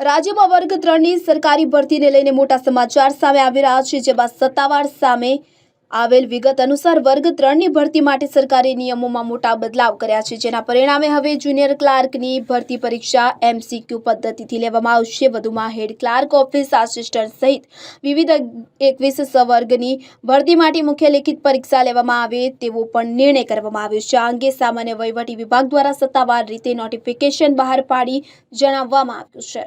રાજ્યમાં વર્ગ ત્રણની સરકારી ભરતીને લઈને મોટા સમાચાર સામે આવી રહ્યા છે, જેમાં સત્તાવાર સામે આવેલ વિગત અનુસાર વર્ગ ત્રણની ભરતી માટે સરકારી નિયમોમાં મોટા બદલાવ કર્યા છે, જેના પરિણામે હવે જુનિયર ક્લાર્કની ભરતી પરીક્ષા એમસીક્યુ પદ્ધતિથી લેવામાં આવશે. વધુમાં હેડ ક્લાર્ક ઓફિસ આસિસ્ટન્ટ સહિત વિવિધ એકવીસ સવર્ગની ભરતી માટે મુખ્ય લેખિત પરીક્ષા લેવામાં આવે તેવો પણ નિર્ણય કરવામાં આવ્યો છે. આ અંગે સામાન્ય વહીવટી વિભાગ દ્વારા સત્તાવાર રીતે નોટિફિકેશન બહાર પાડી જણાવવામાં આવ્યું છે.